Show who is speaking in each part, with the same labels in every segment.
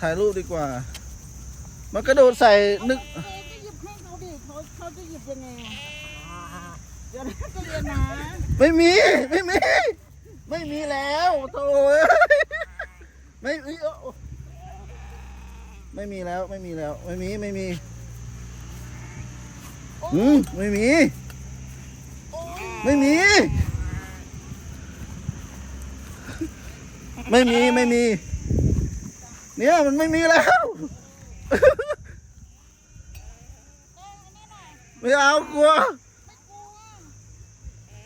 Speaker 1: ถ่ายรูปดีกว่า มันกระโดดใส่นึก
Speaker 2: เอ๊ะก็หยิบให้เขาดิเขาเขาจะหยิบยังไงอะเดี๋ยวนะจะเรียนนะ
Speaker 1: ไม่มี ไม่มี ไม่มีแล้วโถ่เอ้ยไม่มีเอ้าไม่มีแล้วไม่มีแล้ว ไม่มีไม่มีอืมไม่มีไม่มี ไม่มี ไม่มี เนี่ยมันไม่มีแล้ว ไม่เอากลัว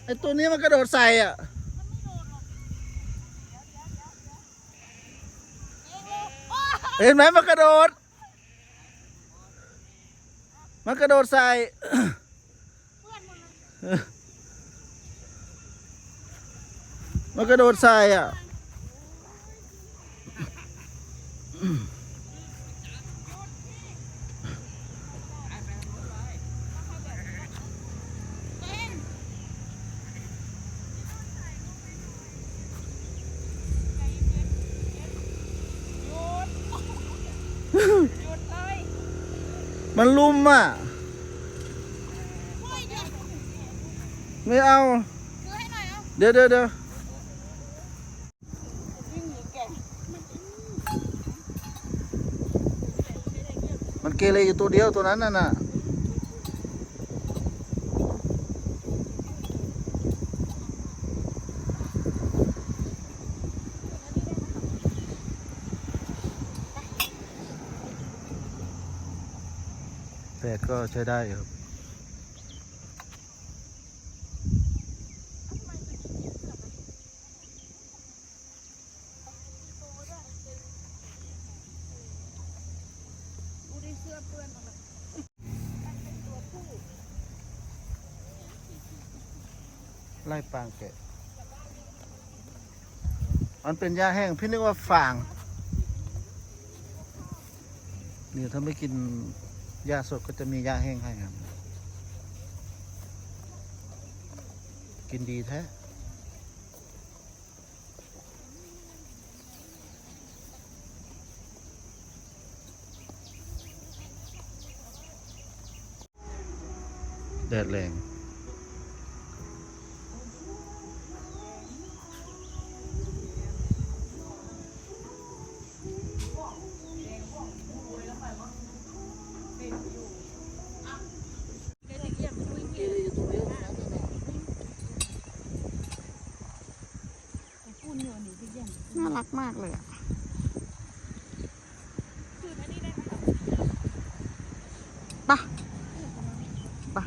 Speaker 1: ไอตัวนี้มันกระโดดใส่อะเห็นไหมมันกระโดด มันกระโดดใส่มันกระโดดใส่อะ มันลุมอะ ไม่เอา
Speaker 2: เดี๋
Speaker 1: ยวเดี๋ยวเดี๋ยว
Speaker 2: วิ่งหนีแก่
Speaker 1: มันเกเรอยู่ตัวเดียวตัวนั้นน่ะนะแต่ก็ใช้ได้ครับ
Speaker 2: สื้อเปื้อนหมดเลย
Speaker 1: ไล่ปางแกะมันเป็นหญ้าแห้ง พี่นึกว่าฟางนี่ถ้าไม่กินหญ้าสดก็จะมีหญ้าแห้งให้ครับ กินดีแท้ แดดแรง
Speaker 2: น่ารักมากเลยอะปะปะ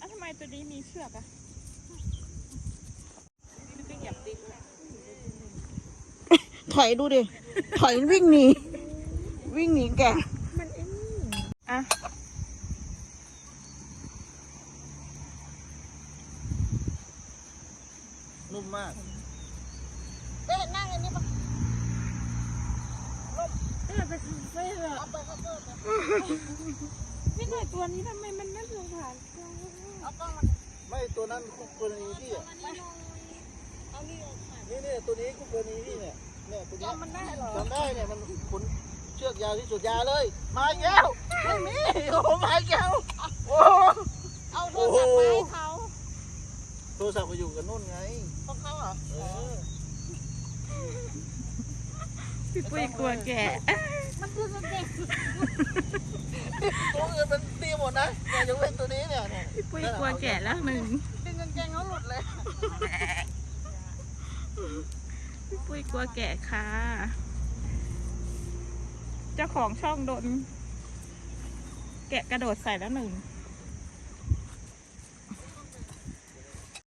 Speaker 3: อะทำไมตัว นี้มีเชือกอะมันก็เหยียบดินอะ
Speaker 2: ถอยดูดิ ถอยวิ่งหนี วิ่งหนีแก่
Speaker 3: อะ
Speaker 1: นุ่มมาก
Speaker 2: เอ๊ะนั่งอันนี้ปะ
Speaker 3: เออไปคาเฟ่อะ
Speaker 2: เอาไปเอาไป
Speaker 3: พี่หน่อยตัวนี้ทำไมมันไม่สงสา รจัง
Speaker 2: เอาไป
Speaker 1: ไม่ตัวนั้นคู่กรณีพี่อะ
Speaker 2: เอานี่ออกมา
Speaker 1: นี่เนี่ยตัวนี้คู่กรณีพี่เนี่ยเนี่ยตัวนี้
Speaker 2: จำมันได้เหรอ
Speaker 1: จำได้เนี่ยมันขนเชือกยาวที่สุดยาวเลย มาอีกแล้วไม่มีโอ้โหมาอีกแล้วโอ้โห
Speaker 2: เอาโทรศัพท์มาให้เขา
Speaker 1: โทรศัพท์มาอยู่กับนุ่นไง
Speaker 2: ของเขาเหรอ
Speaker 1: เออ
Speaker 3: พี่ปุ้ยกลัวแก่
Speaker 2: มันคือเด็ก
Speaker 1: ตัวอื่นมันดีหมดนะเนี่ยยกเว้นตัวนี้เนี่ยเนี่ย
Speaker 3: พี่ปุ้ยกลัวแก่แล้วหนึ่ง
Speaker 2: ดึงกางเกงเขาหลุดเลย
Speaker 3: พี่ปุ้ยกลัวแก่ค่ะ เจ้าของช่องโดน แกะกระโดดใส่แล้วหนึ่ง
Speaker 2: เ